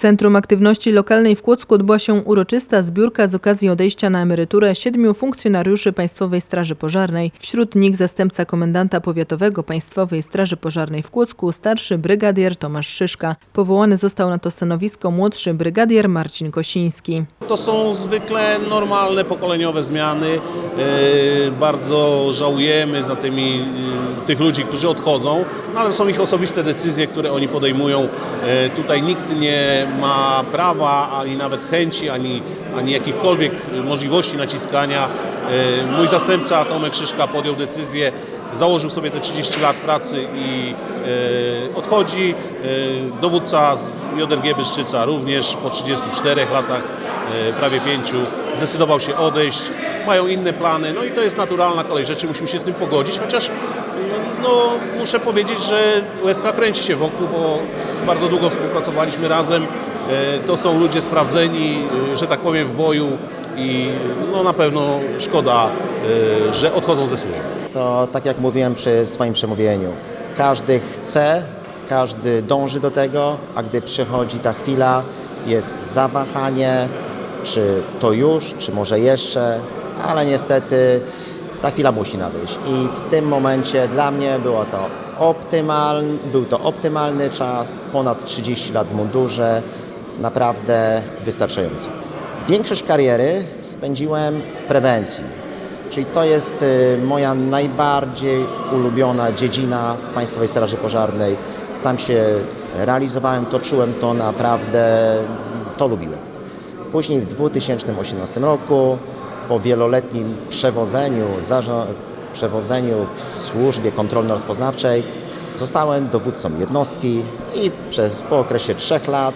Centrum Aktywności Lokalnej w Kłodzku odbyła się uroczysta zbiórka z okazji odejścia na emeryturę siedmiu funkcjonariuszy Państwowej Straży Pożarnej. Wśród nich zastępca komendanta powiatowego Państwowej Straży Pożarnej w Kłodzku, starszy brygadier Tomasz Szyszka. Powołany został na to stanowisko młodszy brygadier Marcin Kosiński. To są zwykle normalne pokoleniowe zmiany. E, Bardzo żałujemy za tymi, e, tych ludzi, którzy odchodzą, no ale są ich osobiste decyzje, które oni podejmują. E, Tutaj nikt nie ma prawa, ani nawet chęci, ani, ani jakichkolwiek możliwości naciskania. E, Mój zastępca Tomek Krzyżka podjął decyzję, założył sobie te 30 lat pracy i e, odchodzi. E, Dowódca z JRG Bystrzyca również po 34 latach prawie pięciu, zdecydował się odejść, mają inne plany, no i to jest naturalna kolej rzeczy, musimy się z tym pogodzić, chociaż no, muszę powiedzieć, że USK kręci się wokół, bo bardzo długo współpracowaliśmy razem, E, to są ludzie sprawdzeni, e, że tak powiem w boju i no, na pewno szkoda, e, że odchodzą ze służby. To tak jak mówiłem przy swoim przemówieniu, każdy chce, każdy dąży do tego, a gdy przychodzi ta chwila, jest zawahanie, czy to już, czy może jeszcze, ale niestety ta chwila musi nadejść. I w tym momencie dla mnie było to optymalny, był to optymalny czas, ponad 30 lat w mundurze, naprawdę wystarczająco. Większość kariery spędziłem w prewencji, czyli to jest y, moja najbardziej ulubiona dziedzina w Państwowej Straży Pożarnej. Tam się realizowałem, to czułem, to naprawdę, to lubiłem. Później w 2018 roku, po wieloletnim przewodzeniu, przewodzeniu w służbie kontrolno-rozpoznawczej, zostałem dowódcą jednostki i przez, po okresie trzech lat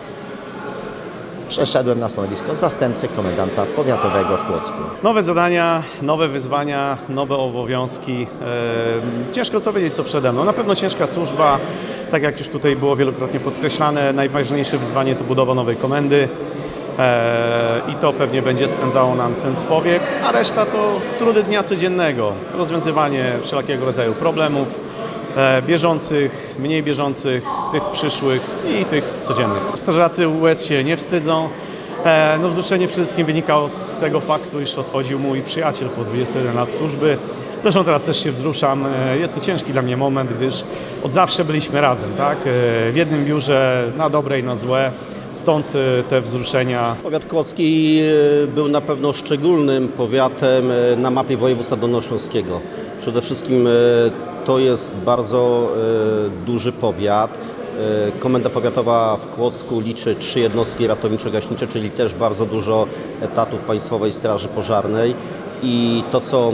przeszedłem na stanowisko zastępcy komendanta powiatowego w Płocku. Nowe zadania, nowe wyzwania, nowe obowiązki. Ciężko co wiedzieć, co przede mną. Na pewno ciężka służba, tak jak już tutaj było wielokrotnie podkreślane. Najważniejsze wyzwanie to budowa nowej komendy. E, I to pewnie będzie spędzało nam sens powiek, a reszta to trudy dnia codziennego. Rozwiązywanie wszelkiego rodzaju problemów, e, bieżących, mniej bieżących, tych przyszłych i tych codziennych. Strażacy US się nie wstydzą. E, No wzruszenie przede wszystkim wynikało z tego faktu, iż odchodził mój przyjaciel po 21 lat służby. Zresztą teraz też się wzruszam. Jest to ciężki dla mnie moment, gdyż od zawsze byliśmy razem, tak? W jednym biurze, na dobre i na złe. Stąd e, te wzruszenia. Powiat kłodzki e, był na pewno szczególnym powiatem e, na mapie województwa dolnośląskiego. Przede wszystkim to jest bardzo duży powiat. Komenda powiatowa w Kłodzku liczy trzy jednostki ratowniczo-gaśnicze, czyli też bardzo dużo etatów Państwowej Straży Pożarnej. I to, co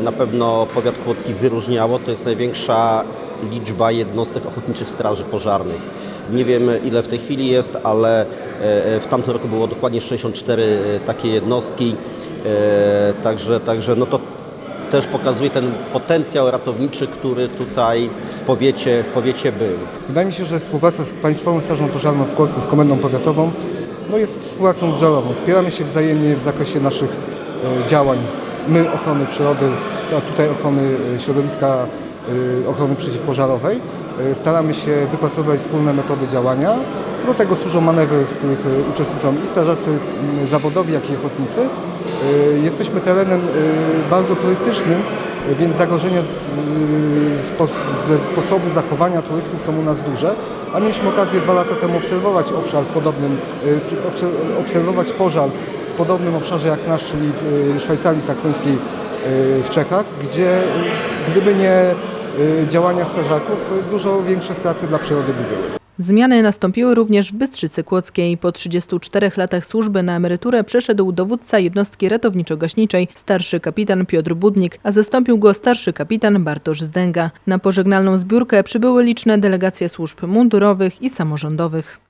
na pewno powiat kłodzki wyróżniało, to jest największa liczba jednostek ochotniczych straży pożarnych. Nie wiem ile w tej chwili jest, ale e, w tamtym roku było dokładnie 64 takie jednostki. E, Także, także no to też pokazuje ten potencjał ratowniczy, który tutaj w powiecie, w powiecie był. Wydaje mi się, że współpraca z Państwową Strażą Pożarną w Kłodzku, z Komendą Powiatową, no jest współpracą wzorową. Wspieramy się wzajemnie w zakresie naszych e, działań. My ochrony przyrody, a tutaj ochrony e, środowiska, e, ochrony przeciwpożarowej. E, Staramy się wypracować wspólne metody działania. Do tego służą manewry, w których e, uczestniczą i strażacy zawodowi, jak i ochotnicy. E, Jesteśmy terenem bardzo turystycznym, więc zagrożenia ze sposobu zachowania turystów są u nas duże, a mieliśmy okazję dwa lata temu obserwować obszar w podobnym, obserwować pożar w podobnym obszarze jak nasz, w Szwajcarii Saksońskiej w Czechach, gdzie gdyby nie działania strażaków, e, dużo większe straty dla przyrody by były. Zmiany nastąpiły również w Bystrzycy Kłodzkiej. Po 34 latach służby na emeryturę przeszedł dowódca jednostki ratowniczo-gaśniczej, starszy kapitan Piotr Budnik, a zastąpił go starszy kapitan Bartosz Zdęga. Na pożegnalną zbiórkę przybyły liczne delegacje służb mundurowych i samorządowych.